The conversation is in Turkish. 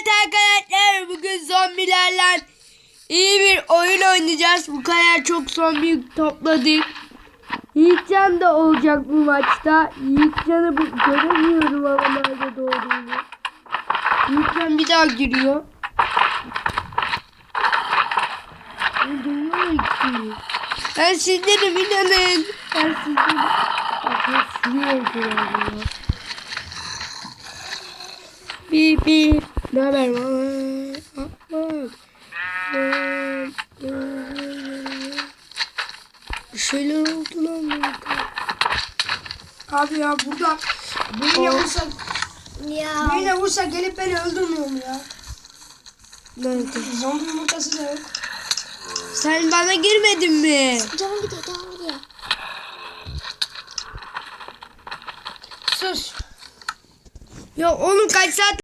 Evet arkadaşlar bugün zombilerle iyi bir oyun oynayacağız. Bu kadar çok zombi topladık. Yiğitcan da olacak bu maçta. Yiğitcan'ı göremiyorum ama nerede doğduğunu. Yiğitcan bir daha giriyor. Ben sizdenim inanın. Ben. Bakın sizi öldürüyorum. Bip bip. Ne haber? Bak. Bir şeyler oldu lan burada. Abi ya burada birine vursa, Ya. birine vursa gelip beni öldürmüyor mu ya? Nerede? Zombi yumurtası da yok. Sen bana girmedin mi? Canım gidiyor canım gidiyor. Sus. Ya oğlum kaç saat